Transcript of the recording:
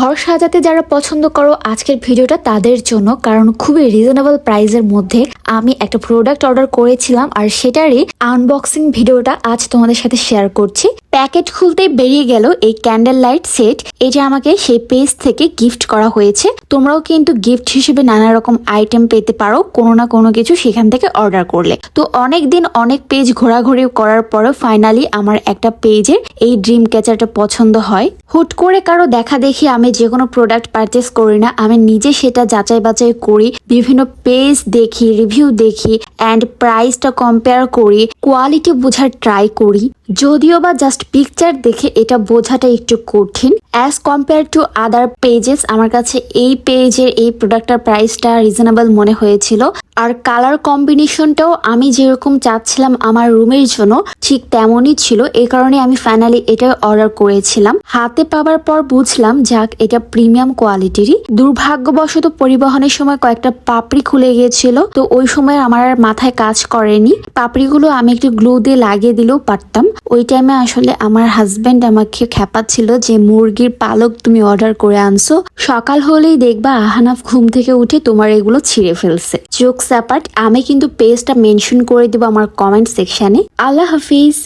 ঘর সাজাতে যারা পছন্দ করো, আজকের ভিডিওটা তাদের জন্য, কারণ খুবই রিজনেবল প্রাইসের মধ্যে আমি একটা প্রোডাক্ট অর্ডার করেছিলাম, আর সেটারই আনবক্সিং ভিডিওটা আজ তোমাদের সাথে শেয়ার করছি। প্যাকেট খুলতেই বেরিয়ে গেল এই ক্যান্ডেল লাইট সেট এটা আমাকে সেই পেজ থেকে গিফট করা হয়েছে। তোমরাও কিন্তু গিফট হিসেবে নানা রকম আইটেম পেতে পারো, কোনো না কোনো কিছু সেখান থেকে অর্ডার করলে। তো অনেক দিন অনেক পেজ ঘোরাঘুরি করার পরে ফাইনালি আমার একটা পেজে এই ড্রিম ক্যাচারটা পছন্দ হয়। হুট করে কারও দেখা দেখি আমি যে কোনো প্রোডাক্ট পারচেস করি না, আমি নিজে সেটা যাচাই বাছাই করি, বিভিন্ন পেজ দেখি রিভিউ দেখি অ্যান্ড প্রাইসটা কম্পেয়ার করি। কোয়ালিটি বোঝার ট্রাই করি। যদিও বা জাস্ট পিকচার দেখে এটা বোঝাটা একটু কঠিন। As compare to other pages আমার কাছে এই পেজের এই প্রোডাক্টটার প্রাইসটা রিজনেবল মনে হয়েছিল। আর কালার কম্বিনেশনটাও আমি যেরকম চাচ্ছিলাম আমার রুমের জন্য, ঠিক তেমনই ছিল। এই কারণে আমি ফাইনালি এটা অর্ডার করেছিলাম। হাতে পাওয়ার পর বুঝলাম, যাক, এটা প্রিমিয়াম কোয়ালিটিরই দুর্ভাগ্যবশত পরিবহনের সময় কয়েকটা পাপড়ি খুলে গিয়েছিল, তো ওই সময় আমার আর মাথায় কাজ করেনি। পাপড়িগুলো আমি একটু গ্লু দিয়ে লাগিয়ে দিলেও পারতাম। ওই টাইমে আসলে আমার হাজব্যান্ড আমাকে খেপাচ্ছিল যে, মুরগির পালক তুমি অর্ডার করে আনছো। সকাল হলেই দেখবা আহানাফ ঘুম থেকে উঠে তোমার এগুলো ছিঁড়ে ফেলছে। জোক অ্যাপার্ট আমি কিন্তু পেজটা মেনশন করে দেবো আমার কমেন্ট সেকশানে আল্লাহ হাফিজ।